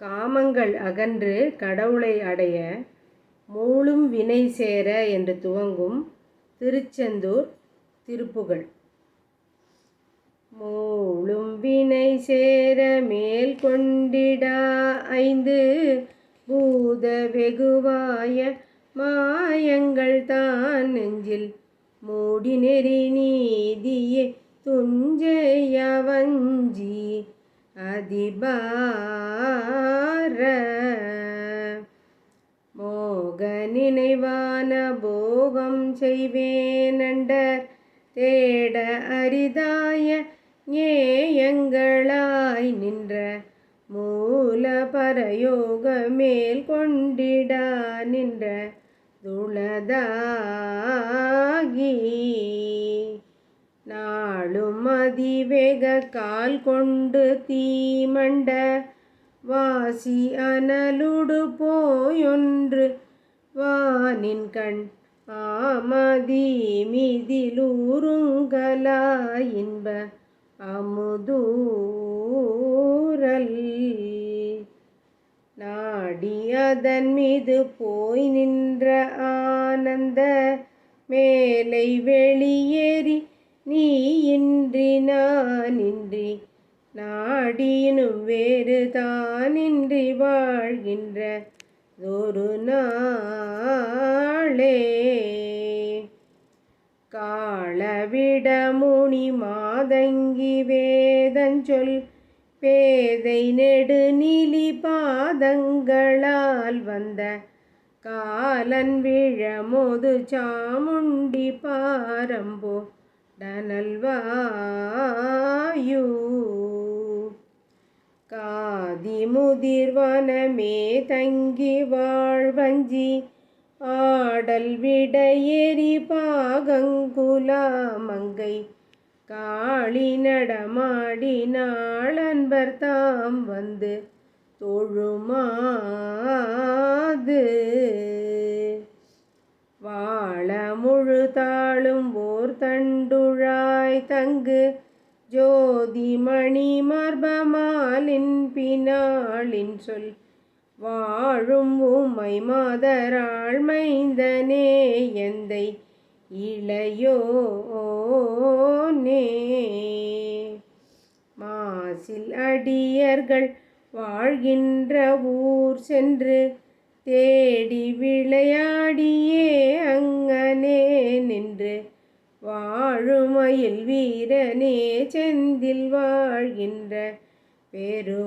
காமங்கள் அகன்று கடவுளை அடைய மூளும் வினை சேர என்று துவங்கும் திருச்செந்தூர் திருப்புகழ். மூளும் வினை சேர மேல் கொண்டிடா ஐந்து பூத வெகுவாய மாயங்கள் தான் நெஞ்சில். மூடி நெறி நீதியே துஞ்சைய வஞ்சி போகம் செய்வேனண்டர். தேட அரிதாய ஞேயங்களாய் நின்ற மூல பரயோக மேல் கொண்டிடா நின்ற துளதாகி நாளும் அதிவேக கால் கொண்டு தீமண்ட வாசி அனலுடு போயொன்று வானின் கண் ஆமதி மிதிலூருங்கலா இன்ப அமுதூரல். நாடி அதன் மீது போய் நின்ற ஆனந்த மேலை வெளியேறி நீ இன்றி நான் இன்றி நாடியினும் வேறு தானின்றி வாழ்கின்ற ஒரு நாளே காளவிட முனி மாதங்கி வேதஞ்சொல் பேதை நெடுநிலி பாதங்களால் வந்த காலன் விழமோது சாமுண்டி பாரம்போ டனல்வாயூ முதிர்வனமே தங்கி வாழ்வஞ்சி ஆடல் விடையேறி பாகங்குலாமங்கை காளி நடமாடி நாளன்பர் தாம் வந்து தொழுமாது. வாழ முழு தாளும் ஓர் தண்டுழாய் தங்கு. ஜோதி மணி மர்பமாலின் பினாளின் சொல் வாழும் உமை மாதராள் மைந்தனே எந்தை இளையோனே? மாசில் அடியர்கள் வாழ்கின்ற ஊர் சென்று தேடி விளையாடியே அங்கனே நின்று வாழுமயில் வீரனே செந்தில் வாழ்கின்ற பெருமாளே.